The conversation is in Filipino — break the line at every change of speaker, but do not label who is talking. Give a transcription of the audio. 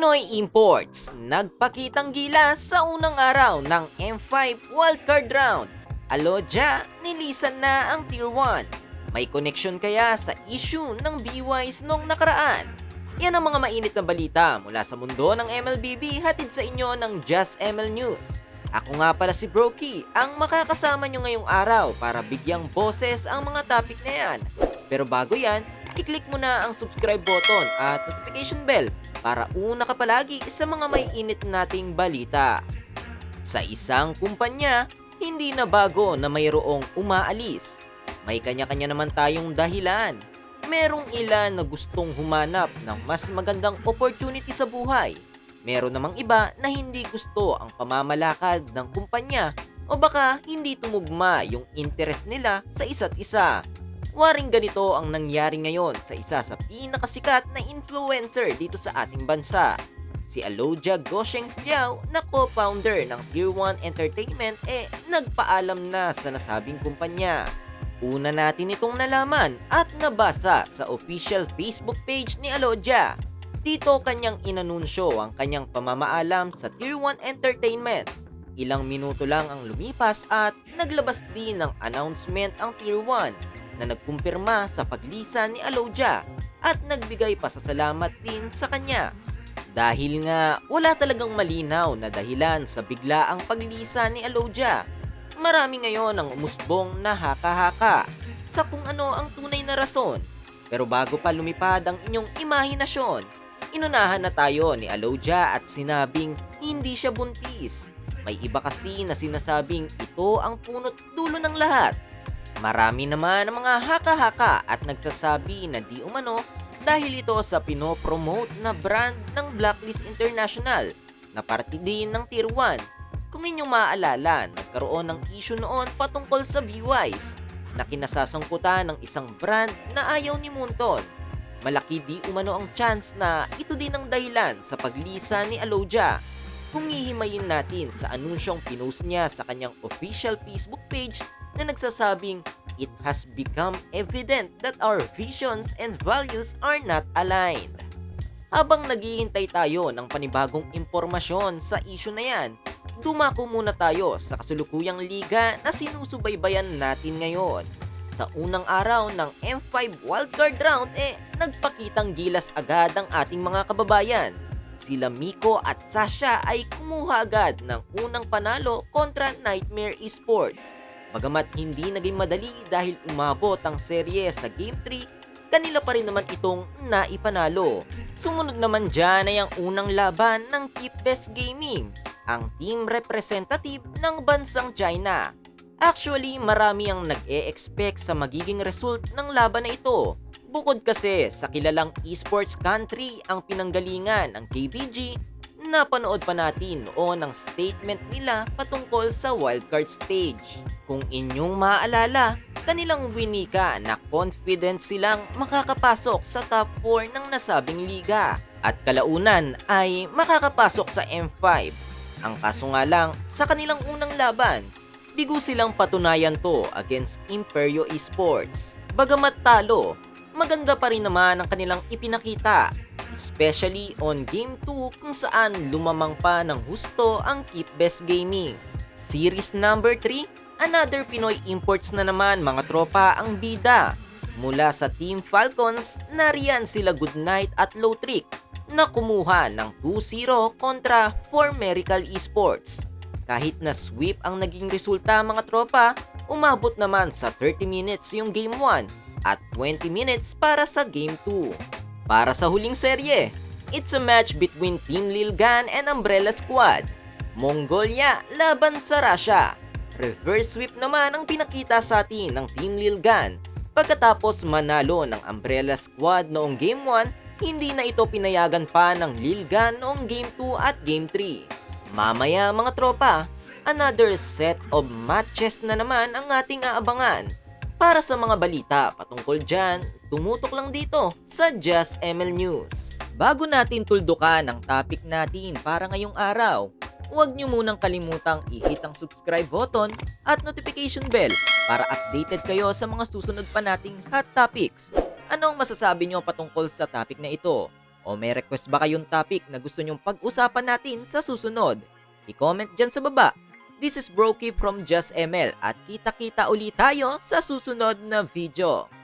Pinoy Imports nagpakitang gilas sa unang araw ng M5 wildcard round. Alodja, nilisan na ang Tier 1. May connection kaya sa issue ng BYs nung nakaraan? Yan ang mga mainit na balita mula sa mundo ng MLBB hatid sa inyo ng Just ML News. Ako nga pala si Brokey, ang makakasama nyo ngayong araw para bigyang boses ang mga topic na yan. Pero bago yan, i-click mo na ang subscribe button at notification bell para una ka palagi sa mga may init nating balita. Sa isang kumpanya, hindi na bago na mayroong umaalis. May kanya-kanya naman tayong dahilan. Merong ilan na gustong humanap ng mas magandang opportunity sa buhay. Meron namang iba na hindi gusto ang pamamalakad ng kumpanya o baka hindi tumugma yung interest nila sa isa't isa. Waring ganito ang nangyari ngayon sa isa sa pinakasikat na influencer dito sa ating bansa. Si Alodia Gosheng Piao na co-founder ng Tier 1 Entertainment eh nagpaalam na sa nasabing kumpanya. Una natin itong nalaman at nabasa sa official Facebook page ni Alodia. Dito kanyang inanunsyo ang kanyang pamamaalam sa Tier 1 Entertainment. Ilang minuto lang ang lumipas at naglabas din ng announcement ang Tier 1 na nagkumpirma sa paglisan ni Alodia at nagbigay pasasalamat din sa kanya. Dahil nga wala talagang malinaw na dahilan sa biglaang paglisan ni Alodia. Marami ngayon ang umusbong na haka-haka sa kung ano ang tunay na rason. Pero bago pa lumipad ang inyong imahinasyon, inunahan na tayo ni Alodia at sinabing hindi siya buntis. May iba kasi na sinasabing ito ang punot dulo ng lahat. Marami naman ang mga haka-haka at nagsasabi na di umano dahil ito sa pinopromote na brand ng Blacklist International na parte din ng Tier 1. Kung inyong maaalala, nagkaroon ng issue noon patungkol sa BYs na kinasasangkutan ng isang brand na ayaw ni Munton. Malaki di umano ang chance na ito din ang dahilan sa paglisa ni Alodia. Kung hihimayin natin sa anunsyong pinost niya sa kanyang official Facebook page na nagsasabing it has become evident that our visions and values are not aligned. Habang naghihintay tayo ng panibagong impormasyon sa issue na yan, dumako muna tayo sa kasulukuyang liga na sinusubaybayan natin ngayon. Sa unang araw ng M5 wildcard round eh nagpakitang gilas agad ang ating mga kababayan. Sila Miko at Sasha ay kumuha agad ng unang panalo kontra Nightmare Esports. Bagamat hindi naging madali dahil umabot ang serye sa Game 3, kanila pa rin naman itong naipanalo. Sumunod naman dyan ay ang unang laban ng Keep Best Gaming, ang team representative ng bansang China. Actually, marami ang nag-e-expect sa magiging result ng laban na ito. Bukod kasi sa kilalang esports country ang pinanggalingan ng KBG, napanood pa natin noon ang statement nila patungkol sa wildcard stage. Kung inyong maaalala, kanilang winika na confident silang makakapasok sa top 4 ng nasabing liga at kalaunan ay makakapasok sa M5. Ang kaso nga lang, sa kanilang unang laban, bigo silang patunayan to against Imperio Esports. Bagamat talo, maganda pa rin naman ang kanilang ipinakita, especially on Game 2 kung saan lumamang pa ng husto ang Keep Best Gaming. Series number 3, another Pinoy imports na naman mga tropa ang bida. Mula sa Team Falcons, nariyan sila Goodnight at Low Trick na kumuha ng 2-0 kontra For Miracle Esports. Kahit na sweep ang naging resulta mga tropa, umabot naman sa 30 minutes yung Game 1 at 20 minutes para sa Game 2. Para sa huling serye, it's a match between Team Lilgan and Umbrella Squad. Mongolia laban sa Russia. Reverse sweep naman ang pinakita sa atin ng Team Lilgan. Pagkatapos manalo ng Umbrella Squad noong Game 1, hindi na ito pinayagan pa ng Lilgan noong Game 2 at Game 3. Mamaya mga tropa, another set of matches na naman ang ating aabangan. Para sa mga balita patungkol dyan, tumutok lang dito sa Just ML News. Bago natin tuldukan ang topic natin para ngayong araw, huwag nyo munang kalimutang i-hit ang subscribe button at notification bell para updated kayo sa mga susunod pa nating hot topics. Anong masasabi nyo patungkol sa topic na ito? O may request ba kayong topic na gusto nyong pag-usapan natin sa susunod? I-comment dyan sa baba. This is Brokey from Just ML at kita-kita ulit tayo sa susunod na video.